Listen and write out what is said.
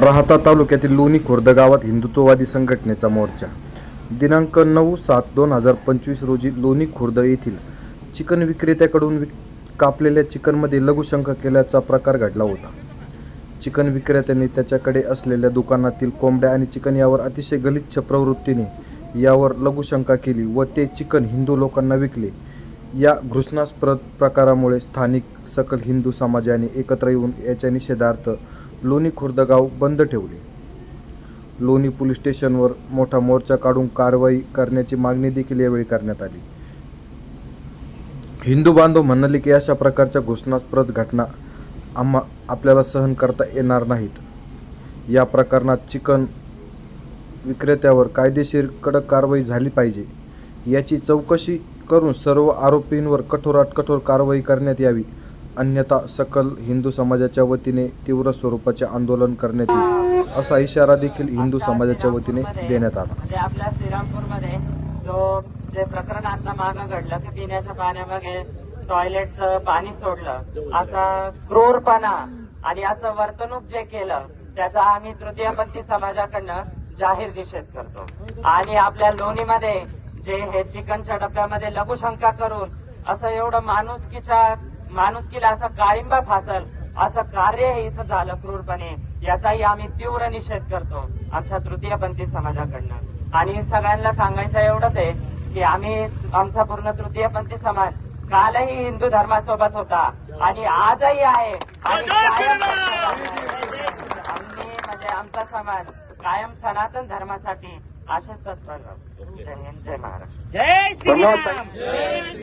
राहता तालुक्यातील लोणी खुर्द गावात हिंदुत्ववादी संघटनेचा मोर्चा. दिनांक नऊ सात दोन हजार पंचवीस रोजी लोणी खुर्द येथील चिकन विक्रेत्याकडून विक कापलेल्या चिकनमध्ये लघुशंख केल्याचा प्रकार घडला होता. चिकन विक्रेत्यांनी त्याच्याकडे असलेल्या दुकानातील कोंबड्या आणि चिकन यावर अतिशय गलिच्छ प्रवृत्तीने यावर लघुशंका केली व ते चिकन हिंदू लोकांना विकले. या घृष्णास्पद प्रकारामुळे स्थानिक सकल हिंदू समाजाने एकत्र येऊन याच्या निषेधार्थ लोणी खुर्दगाव बंद ठेवले. लोणी पोलीस स्टेशनवर मोठा मोर्चा काढून कारवाई करण्याची मागणी देखील यावेळी करण्यात आली. हिंदू बांधव म्हणाले की अशा प्रकारच्या घोषणास्प्रद घटना आम्हा आपल्याला सहन करता येणार नाहीत. या प्रकरणात चिकन विक्रेत्यावर कायदेशीर कडक कारवाई झाली पाहिजे याची चौकशी करून सर्व आरोपींवर कठोरात कठोर कारवाई करण्यात यावी. अन्यथा सकल हिंदू समाजाच्या वतीने तीव्र स्वरूपाचे आंदोलन करण्यात येईल असा इशारा देखील हिंदू समाजाच्या वतीने देण्यात आला. म्हणजे आपल्या श्रीरामपूरमध्ये जो जे प्रकरण आता मागं घडलं की पिण्याच्या पाण्यामध्ये टॉयलेटचं पाणी सोडलं असा क्रूरपणा आणि असं वर्तणूक जे केलं त्याचा आम्ही तृतीयपंथी समाजाकडनं जाहीर निषेध करतो. आणि आपल्या लोणीमध्ये जे हे चिकनच्या डब्यामध्ये लघुशंका करून असं एवढं माणुसकीच्या माणुसकीला असं काळिंबा फासल असं कार्य हे इथं झालं क्रूरपणे याचाही आम्ही तीव्र निषेध करतो आमच्या तृतीयपंथी समाजाकडनं. आणि सगळ्यांना सांगायचं एवढंच आहे की आम्ही आमचा पूर्ण तृतीयपंथी समाज कालही हिंदू धर्मासोबत होता आणि आजही आहे. आणि म्हणजे आमचा समाज कायम सनातन धर्मासाठी असेच तत्पर. जय हिंद जय महाराष्ट्र जय श्रीराम.